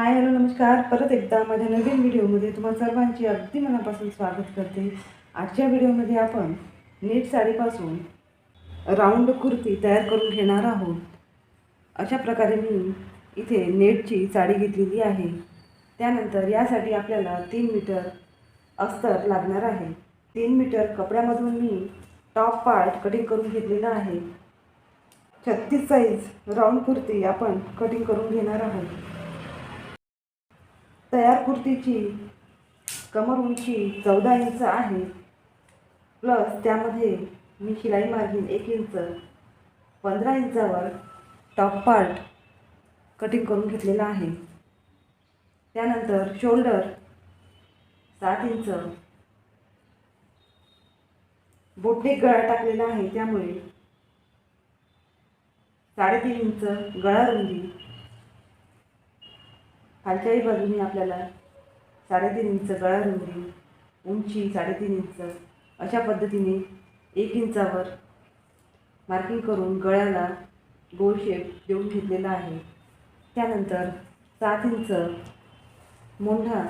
Hi hello नमस्कार. परत एकदा माझ्या नवीन व्हिडिओमध्ये तुम्हा सर्वांचे अगदी मनापासून स्वागत करते. आजच्या व्हिडिओमध्ये आपण नेट साडीपासून राऊंड कुर्ती तयार करून घेणार आहोत. अशा प्रकारे मी इथे नेटची साडी घेतलेली आहे. त्यानंतर यासाठी आपल्याला तीन मीटर अस्तर लागणार आहे. तीन मीटर कपड्यामधून मी टॉप पार्ट कटिंग करून घेतलेला आहे. छत्तीस साईज राऊंड कुर्ती आपण कटिंग करून घेणार आहोत. तयार कुर्तीची कमर उंची चौदा इंच आहे. प्लस त्यामध्ये मी शिलाई मार्जिन एक इंच पंधरा इंचावर टॉप पार्ट कटिंग करून घेतलेला आहे. त्यानंतर शोल्डर सात इंच. बोटनेक गळा टाकलेला आहे त्यामुळे साडेतीन इंच गळा रुंदी. खालच्याही बाजूने आपल्याला साडेतीन इंच गळा रुंदी उंची साडेतीन इंच अशा पद्धतीने एक इंचावर मार्किंग करून गळ्याला गोल शेप देऊन घेतलेला आहे. त्यानंतर सात इंच मोठा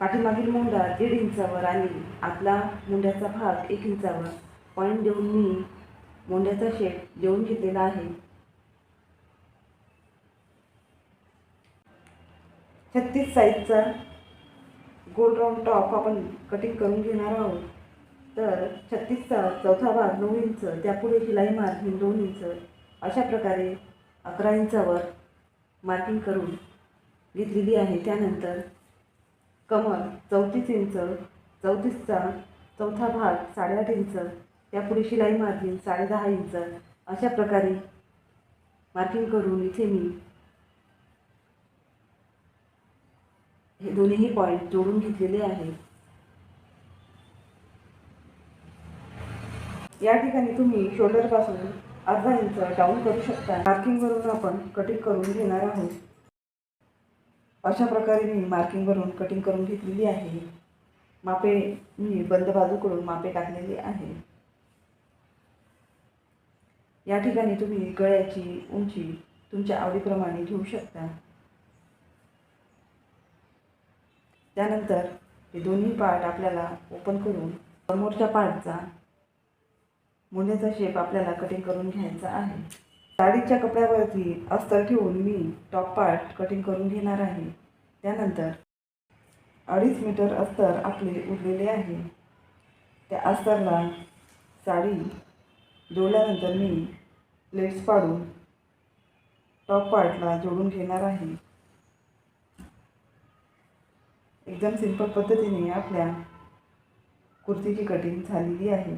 पाठीमागील मोंढा दीड इंचावर आणि आतला मोंढ्याचा भाग एक इंचावर पॉईंट देऊन मी मोंड्याचा शेप देऊन घेतलेला आहे. छत्तीस साईजचा गोल राऊंड टॉप आपण कटिंग करून घेणार आहोत. तर छत्तीसचा चौथा भाग नऊ इंच त्यापुढे शिलाई मार्किंग दोन इंच. अशा प्रकारे अकरा इंचावर मार्किंग करून घेतलेली आहे. त्यानंतर कमर चौतीस इंच चौतीसचा चौथा भाग साडेआठ इंच त्यापुढे शिलाई मार्किंग साडे दहा इंच अशा प्रकारे मार्किंग करून इथे मी हे दोन्हीही पॉईंट जोडून घेतलेले आहेत. या ठिकाणी तुम्ही शोल्डरपासून अर्धा इंच डाऊन करू शकता. मार्किंगवरून आपण कटिंग करून घेणार आहोत. अशा प्रकारे मी मार्किंगवरून कटिंग करून घेतलेली आहे. मापे मी बंद बाजूकडून मापे टाकलेली आहे या ठिकाणी तुम्ही गळ्याची उंची तुमच्या आवडीप्रमाणे घेऊ शकता. त्यानंतर हे दोन्ही पार्ट आपल्याला ओपन करून समोरच्या पार्टचा मुंड्याचा शेप आपल्याला कटिंग करून घ्यायचा आहे. साडीच्या कपड्यावरती अस्तर ठेवून मी टॉप पार्ट कटिंग करून घेणार आहे. त्यानंतर अडीच मीटर अस्तर आपले उरलेले आहे. त्या अस्तरला साडी जोडल्यानंतर मी प्लेट्स पाडून टॉप पार्टला जोडून घेणार आहे. एकदम सिंपल पद्धतीने आपल्या कुर्तीची कटिंग झालेली आहे.